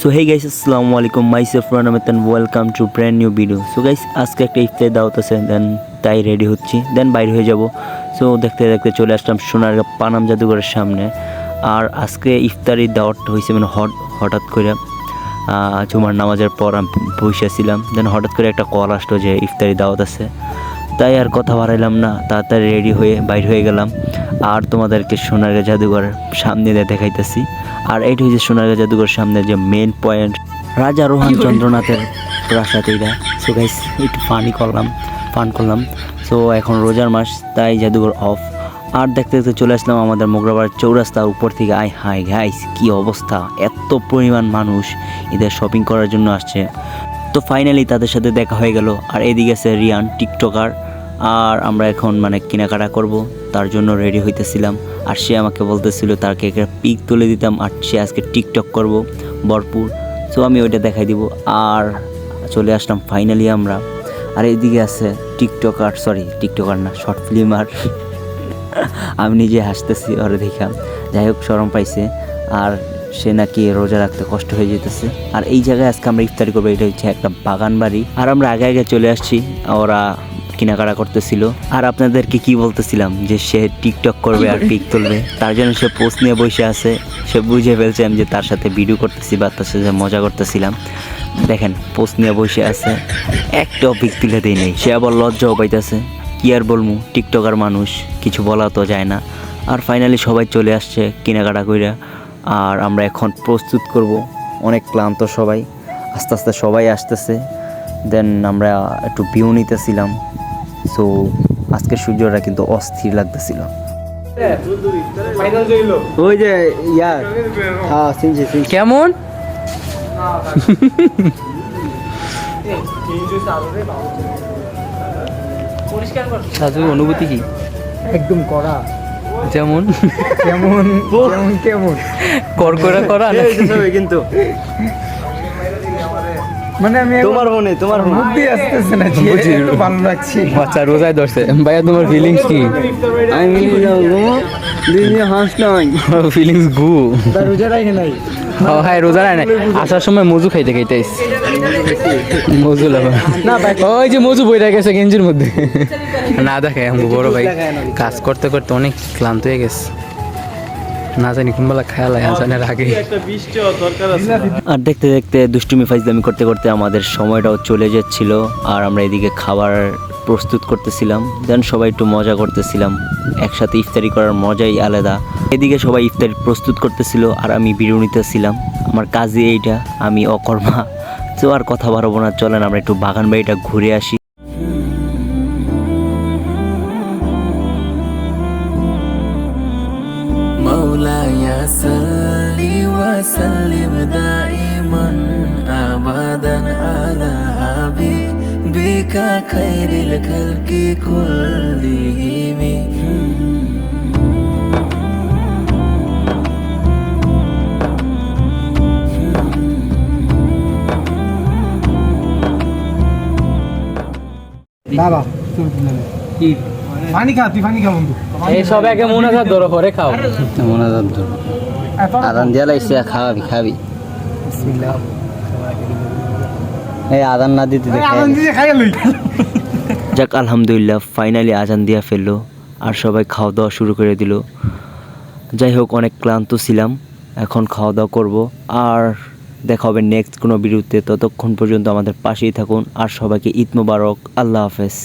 So hey guys আসসালামু আলাইকুম myself রানামেত and welcome to brand new video so guys আজকে একটা ইফতার দাওয়াত আছে দেন তাই রেডি হচ্ছি দেন বাইরে হয়ে যাব। সো দেখতে দেখতে চলে আসলাম সোনার পানাম জাদুঘরের সামনে। আর আজকে ইফতারি দাওয়াতটা হয়েছে মানে হট, হঠাৎ করে জুমার নামাজের পর আমি বসেছিলাম। দেন হঠাৎ করে একটা কল আসলো যে ইফতারি দাওয়াত আছে। তাই আর কথা বাড়াইলাম না, তাড়াতাড়ি রেডি হয়ে বাইর হয়ে গেলাম। আর তোমাদেরকে সোনারগাঁ জাদুঘরের সামনে দিয়ে দেখাইতেছি। আর এইটা হচ্ছে সোনারগাঁ জাদুঘরের সামনে যে মেন পয়েন্ট রাজা রোহান চন্দ্রনাথের প্রাসাদ এইটা। সো গাইস একটু ফানি করলাম ফান করলাম। সো এখন রোজার মাস তাই জাদুঘর অফ আর দেখতে দেখতে চলে আসলাম আমাদের মোগরাবার চৌরাস্তার উপর থেকে। আই হাই গাইস কি অবস্থা? এত পরিমাণ মানুষ এদের শপিং করার জন্য আসছে। তো ফাইনালি তাদের সাথে দেখা হয়ে গেল। আর এদিকে আছে রিয়ান টিকটকার। আর আমরা এখন মানে কেনাকাটা করব। তার জন্য রেডি হইতেছিলাম। আর সে আমাকে বলতেছিল তাকে একটা পিক তুলে দিতাম। আর সে আজকে টিকটক করব, ভরপুর। সো আমি ওইটা দেখাই দিব। আর চলে আসলাম ফাইনালি আমরা। আর এইদিকে আছে টিকটকার সরি টিকটকার না শর্ট ফিল্ম আর আমি নিজে হাসতেছি ওরে দেখা। যাই হোক সরম পাইছে। আর সে নাকি রোজা রাখতে কষ্ট হয়ে যেতেছে। আর এই জায়গায় আজকে আমরা ইফতারি করব, এটা হচ্ছে একটা বাগান বাড়ি আর আমরা আগে আগে চলে আসছি। ওরা কেনাকাটা করতেছিল। আর আপনাদেরকে কি বলতেছিলাম? যে সে টিকটক করবে আর পিক তুলবে। তার জন্য সে পোস্ট নিয়ে বসে আছে। সে বুঝে ফেলছে আমি যে তার সাথে ভিডিও করতেছি বা তার সাথে মজা করতেছিলাম। দেখেন পোস্ট নিয়ে বসে আছে। একটাও পিক তুলে দেয় নেই। সে আবার লজ্জাও পাইতেছে। কি আর বলব টিকটকার মানুষ, কিছু বলা তো যায় না। আর ফাইনালি সবাই চলে আসছে কেনাকাটা কইরা। আর আমরা এখন প্রস্তুত করব। অনেক ক্লান্ত সবাই। আস্তে আস্তে সবাই আসতেছে। দেন আমরা একটু ভিউ নিতেছিলাম। সো আজকের সূর্যটা কিন্তু অস্থির লাগতেছিল। ওই যে ইয়ার হ্যাঁ কেমন? অনুভূতি কি? একদম কড়া। যেমন? কেমন কেমন কেমন। করকরা করা কিন্তু। মানে আমি তোমার মনে তোমার মনে। বুদ্ধি আসতেছে না বুঝি। একটু ভালো লাগছে। আচ্ছা রোজায় ধরছে ভাইয়া তোমার ফিলিংস কি? আমি দিন হাঁস নাই। ফিলিংস গু। তার রোজা রাখে নাই? ও হ্যাঁ রোজা নাই। আসার সময় মজু খাইতে খাইতে মজু লাগা না ভাই। ওই যে মজু বইটা গেছে গেঞ্জির মধ্যে। না দেখে বড় ভাই। কাজ করতে করতে অনেক ক্লান্ত হয়ে গেছে। না জানি কোনবেলা খেয়াল আজানের আগে। আর দেখতে দেখতে দুষ্টুমি ফাইজলামি করতে করতে আমাদের সময়টাও চলে যাচ্ছিল, আর আমরা এদিকে খাবার প্রস্তুত করতেছিলাম দেন সবাই একটু মজা করতেছিলাম। একসাথে ইফতারি করার মজাই আলাদা। এদিকে সবাই ইফতারি প্রস্তুত করতেছিল, আর আমি বিরুনিতে ছিলাম। আমার কাজই এইটা, আমি অকর্মা। তো আর কথা বাড়াবো না, চলেন আমরা একটু বাগান বাড়িটা ঘুরে আসি। وسلم دائما ابدا على حبيبك خير الخلق كلهم বাবা পানি খা তুই পানি খা বন্ধু এই সব একে মোনাজাত ধরো পরে খাও মোনাজাত ধরো আদান দিয়া লাগছে খাওয়াবি খাবি। এই আদান না দিতে যাক আলহামদুলিল্লাহ ফাইনালি আজান দিয়া ফেলল আর সবাই খাওয়া দাওয়া শুরু করে দিল। যাই হোক অনেক ক্লান্ত ছিলাম এখন খাওয়া দাওয়া করব। আর দেখা হবে নেক্সট কোনো ভিডিওতে ততক্ষণ পর্যন্ত আমাদের পাশেই থাকুন। আর সবাইকে ঈদ মোবারক আল্লাহ হাফেজ।